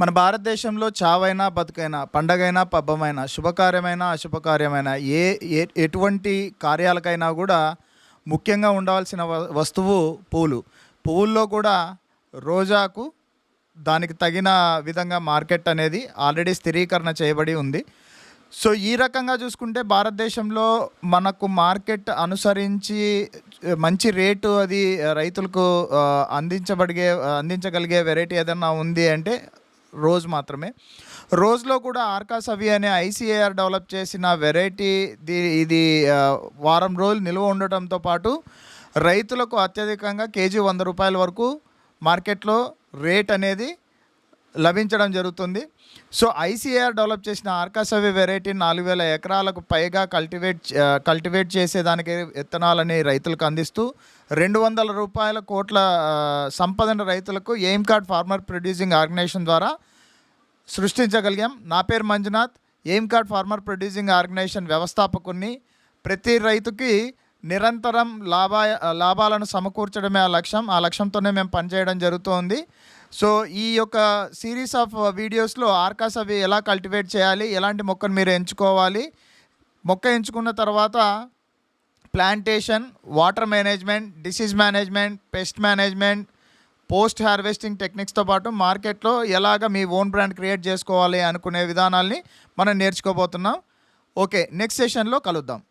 మన భారతదేశంలో చావైనా బతుకైనా పండగైనా పబ్బమైనా శుభకార్యమైనా అశుభకార్యమైనా ఏ ఏ- ఎటువంటి కార్యాలకైనా కూడా ముఖ్యంగా ఉండవలసిన వ- వస్తువు పూలు. పువ్వుల్లో కూడా రోజాకు దానికి తగిన విధంగా మార్కెట్ అనేది ఆల్రెడీ స్థిరీకరణ చేయబడి ఉంది. సో ఈ రకంగా చూసుకుంటే భారతదేశంలో మనకు మార్కెట్ అనుసరించి మంచి రేటు అది రైతులకు అందించబడిగే అందించగలిగే వెరైటీ ఏదైనా ఉంది అంటే రోజు మాత్రమే. రోజులో కూడా ఆర్కాసవి అనే ఐసీఏఆర్ డెవలప్ చేసిన వెరైటీ ది- ఇది వారం రోజులు నిల్వ ఉండటంతో పాటు రైతులకు అత్యధికంగా కేజీ వంద రూపాయల వరకు మార్కెట్లో రేట్ అనేది లభించడం జరుగుతుంది. సో ఐసీఆర్ డెవలప్ చేసిన ఆర్కాసవి వెరైటీ నాలుగు వేల ఎకరాలకు పైగా కల్టివేట్ కల్టివేట్ చేసేదానికి విత్తనాలని రైతులకు అందిస్తూ రెండు వందల రూపాయల కోట్ల సంపదను సంపదన రైతులకు aim card farmer producing organisation ద్వారా సృష్టించగలిగాం. నా పేరు Manjunath. Aim card farmer producing organisation వ్యవస్థాపకుని ప్రతి రైతుకి నిరంతరం లాభ లాభాలను సమకూర్చడమే ఆ లక్ష్యం. ఆ లక్ష్యంతోనే మేము పనిచేయడం జరుగుతోంది. సో ఈ యొక్క సిరీస్ ఆఫ్ వీడియోస్లో ఆర్కాస్ అవి ఎలా కల్టివేట్ చేయాలి? ఎలాంటి మొక్కను మీరు ఎంచుకోవాలి? మొక్క ఎంచుకున్న తర్వాత plantation water management disease management pest management post harvesting టెక్నిక్స్తో పాటు మార్కెట్లో ఎలాగ మీ ఓన్ బ్రాండ్ క్రియేట్ చేసుకోవాలి అనుకునే విధానాల్ని మనం నేర్చుకోబోతున్నాం. ఓకే నెక్స్ట్ సెషన్లో కలుద్దాం.